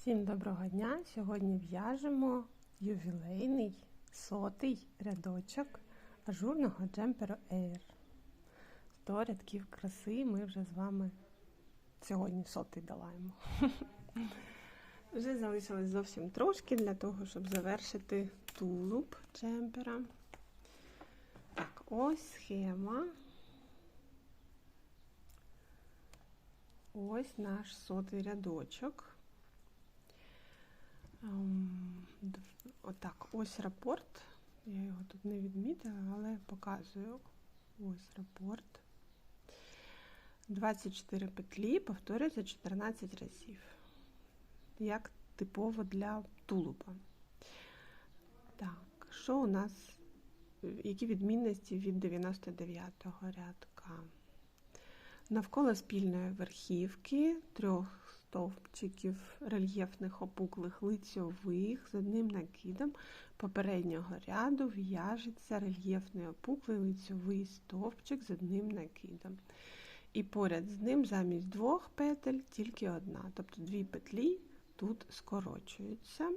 Всім доброго дня! Сьогодні в'яжемо ювілейний сотий рядочок ажурного джемперу Air. 100 рядків краси ми вже з вами сьогодні сотий долаємо. Вже залишилось зовсім трошки для того, щоб завершити тулуб джемпера. Так, ось схема. Ось наш сотий рядочок. Ем, отак, ось рапорт. Я його тут не відмітила, але показую. Ось рапорт. 24 петлі, повторюється 14 разів. Як типово для тулуба. Так, що у нас, які відмінності від 99-го рядка? Навколо спільної верхівки трьох стовпчиків рельєфних опуклих лицьових з одним накидом попереднього ряду в'яжеться рельєфний опуклий лицьовий стовпчик з одним накидом. І поряд з ним замість двох петель тільки одна. Тобто дві петлі тут скорочуються.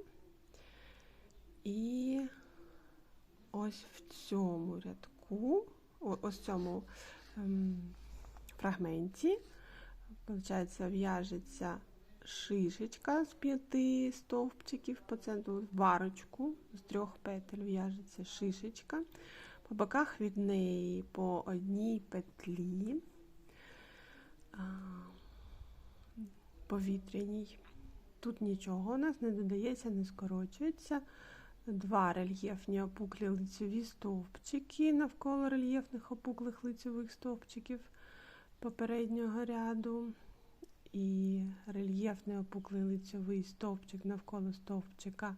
І ось в цьому рядку, ось в цьому ем, фрагменті Виходить, в'яжеться шишечка з п'яти стовпчиків по центру, в барочку з трьох петель в'яжеться шишечка. По боках від неї по одній петлі повітряній. Тут нічого у нас не додається, не скорочується. Два рельєфні опуклі лицеві стовпчики навколо рельєфних опуклих лицевих стовпчиків попереднього ряду і рельєфний опуклий лицьовий стовпчик навколо стовпчика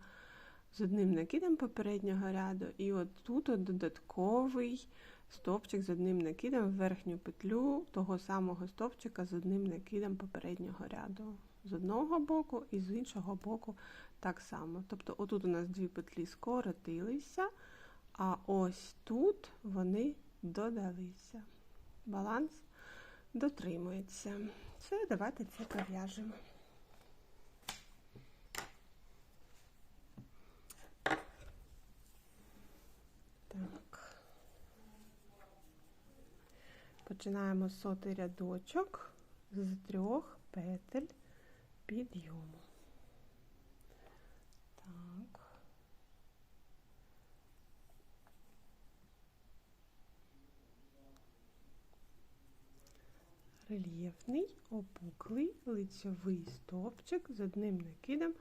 з одним накидом попереднього ряду, і от тут от додатковий стовпчик з одним накидом в верхню петлю того самого стовпчика з одним накидом попереднього ряду. З одного боку і з іншого боку так само. Тобто, отут у нас дві петлі скоротилися, а ось тут вони додалися. Баланс дотримується. Все, давайте це пов'яжемо. Так. Починаємо сотий рядочок з трьох петель підйому. Рельєфний, опуклий лицьовий стовпчик з одним накидом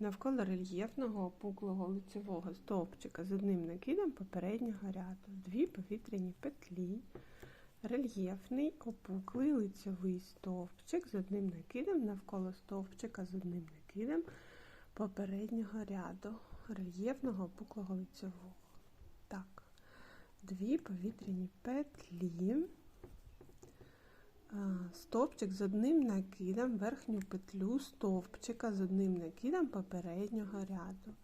навколо рельєфного опуклого лицьового стовпчика з одним накидом попереднього ряду, дві повітряні петлі, рельєфний опуклий лицьовий стовпчик з одним накидом навколо стовпчика з одним накидом попереднього ряду, рельєфного опуклого лицьового. Так, дві повітряні петлі стовпчик з одним накидом, верхню петлю стовпчика з одним накидом попереднього ряду.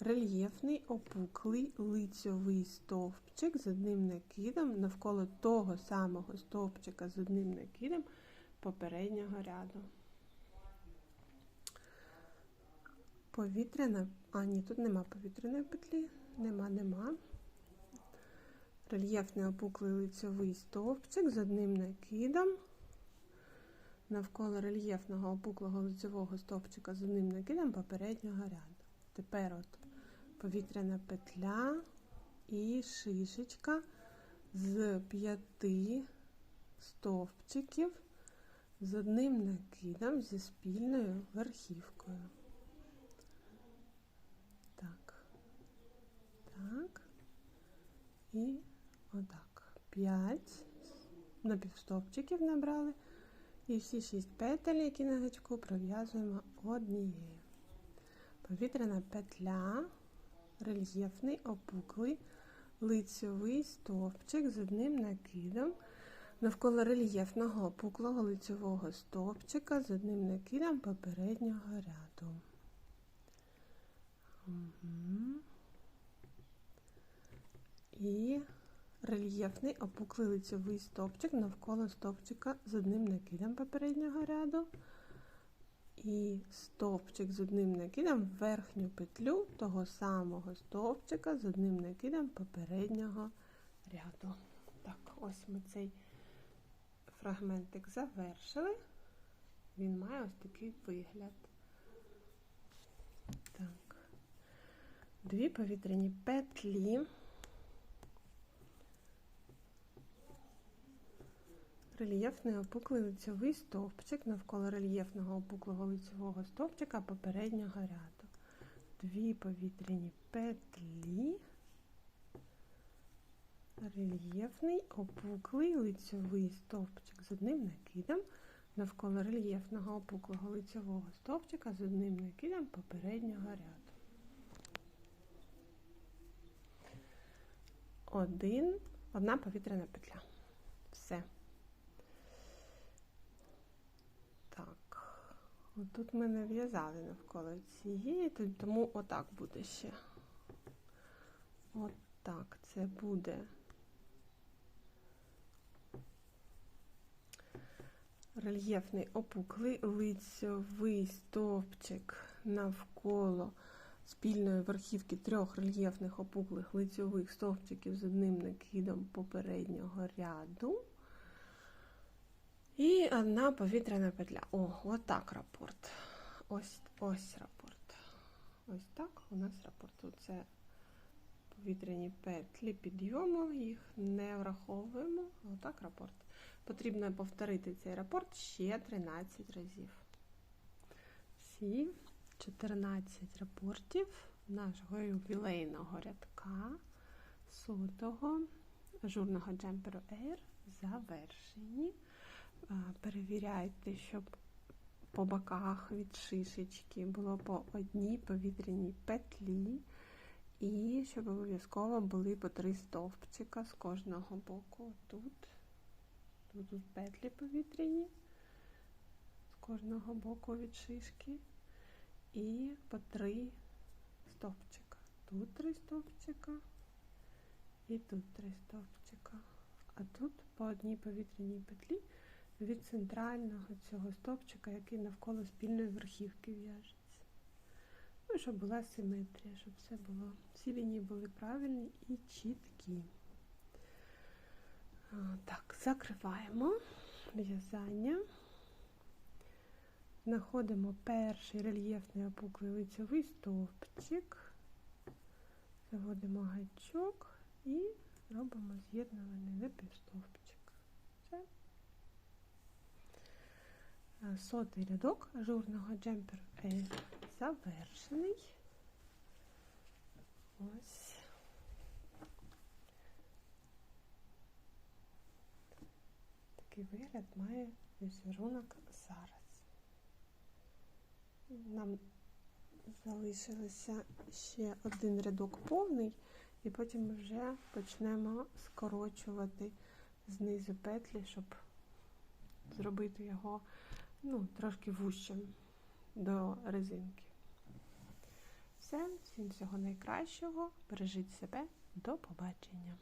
Рельєфний опуклий лицьовий стовпчик з одним накидом навколо того самого стовпчика з одним накидом попереднього ряду. Повітряна, а ні, тут нема повітряної петлі, нема, нема рельєфний опуклий лицьовий стовпчик з одним накидом. Навколо рельєфного опуклого лицевого стовпчика з одним накидом попереднього ряду. Тепер от повітряна петля і шишечка з п'яти стовпчиків з одним накидом зі спільною верхівкою. 5 напівстовпчиків набрали. І всі 6 петель, які на гачку, пров'язуємо однією. Повітряна петля, рельєфний, опуклий, лицьовий стовпчик з одним накидом. Навколо рельєфного опуклого лицьового стовпчика з одним накидом попереднього ряду. Угу. І рельєфний опуклий лицевий стовпчик навколо стовпчика з одним накидом попереднього ряду. і стовпчик з одним накидом в верхню петлю того самого стовпчика з одним накидом попереднього ряду. Так, ось ми цей фрагментик завершили. Він має ось такий вигляд. Так. Дві повітряні петлі. Рельєфний опуклий лицьовий стовпчик навколо рельєфного опуклого лицьового стовпчика попереднього ряду. Дві повітряні петлі. Рельєфний опуклий лицьовий стовпчик з одним накидом навколо рельєфного опуклого лицьового стовпчика з одним накидом попереднього ряду. Один, одна повітряна петля. Все. Так, отут ми не в'язали навколо цієї, тому отак буде ще. Отак це буде. Рельєфний опуклий лицьовий стовпчик навколо спільної верхівки трьох рельєфних опуклих лицьових стовпчиків з одним накидом попереднього ряду. І одна повітряна петля. О, отак рапорт. Ось ось рапорт. Ось так у нас рапорт. Це повітряні петлі підйому, їх не враховуємо. Отак рапорт. Потрібно повторити цей рапорт ще 13 разів. Всі 14 рапортів нашого ювілейного рядка сотого ажурного джемперу Air завершені. Перевіряйте, щоб по боках від шишечки було по одній повітряній петлі. І щоб обов'язково були по три стовпчика з кожного боку. Тут, тут петлі повітряні, з кожного боку від шишки. І по три стовпчика. Тут три стовпчика і тут три стовпчика. А тут по одній повітряній петлі від центрального цього стовпчика, який навколо спільної верхівки в'яжеться. Ну, щоб була симетрія, щоб все було, всі лінії були правильні і чіткі. Так, закриваємо в'язання. Знаходимо перший рельєфний опуклий лицьовий стовпчик, заводимо гачок і робимо з'єднуваний напівстовпчик. Все. Сотий рядок ажурного джемперу L завершений. Ось. Такий вигляд має візерунок зараз. Нам залишилося ще один рядок повний, і потім ми вже почнемо скорочувати знизу петлі, щоб зробити його ну, трошки вущим до резинки. Все, всім всього найкращого. Бережіть себе, до побачення!